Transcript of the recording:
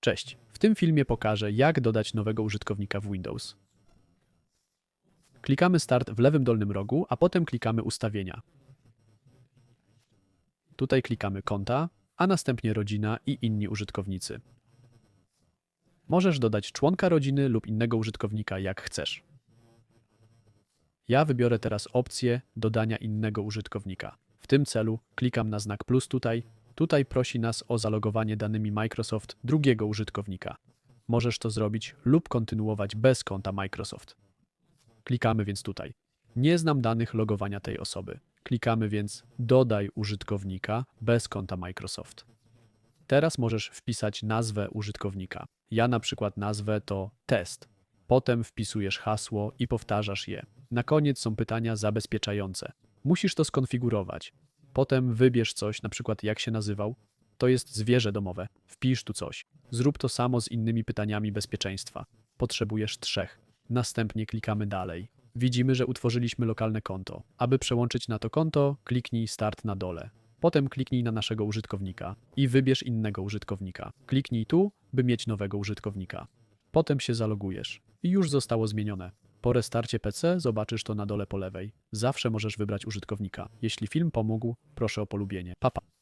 Cześć. W tym filmie pokażę, jak dodać nowego użytkownika w Windows. Klikamy Start w lewym dolnym rogu, a potem klikamy Ustawienia. Tutaj klikamy Konta, a następnie Rodzina i inni użytkownicy. Możesz dodać członka rodziny lub innego użytkownika jak chcesz. Ja wybiorę teraz opcję dodania innego użytkownika. W tym celu klikam na znak plus tutaj. Tutaj prosi nas o zalogowanie danymi Microsoft drugiego użytkownika. Możesz to zrobić lub kontynuować bez konta Microsoft. Klikamy więc tutaj. Nie znam danych logowania tej osoby. Klikamy więc dodaj użytkownika bez konta Microsoft. Teraz możesz wpisać nazwę użytkownika. Ja na przykład nazwę to test. Potem wpisujesz hasło i powtarzasz je. Na koniec są pytania zabezpieczające. Musisz to skonfigurować. Potem wybierz coś, na przykład jak się nazywał. To jest zwierzę domowe. Wpisz tu coś. Zrób to samo z innymi pytaniami bezpieczeństwa. Potrzebujesz trzech. Następnie klikamy dalej. Widzimy, że utworzyliśmy lokalne konto. Aby przełączyć na to konto, kliknij Start na dole. Potem kliknij na naszego użytkownika i wybierz innego użytkownika. Kliknij tu, by mieć nowego użytkownika. Potem się zalogujesz i już zostało zmienione. Po restarcie PC zobaczysz to na dole po lewej. Zawsze możesz wybrać użytkownika. Jeśli film pomógł, proszę o polubienie. Papa. Pa.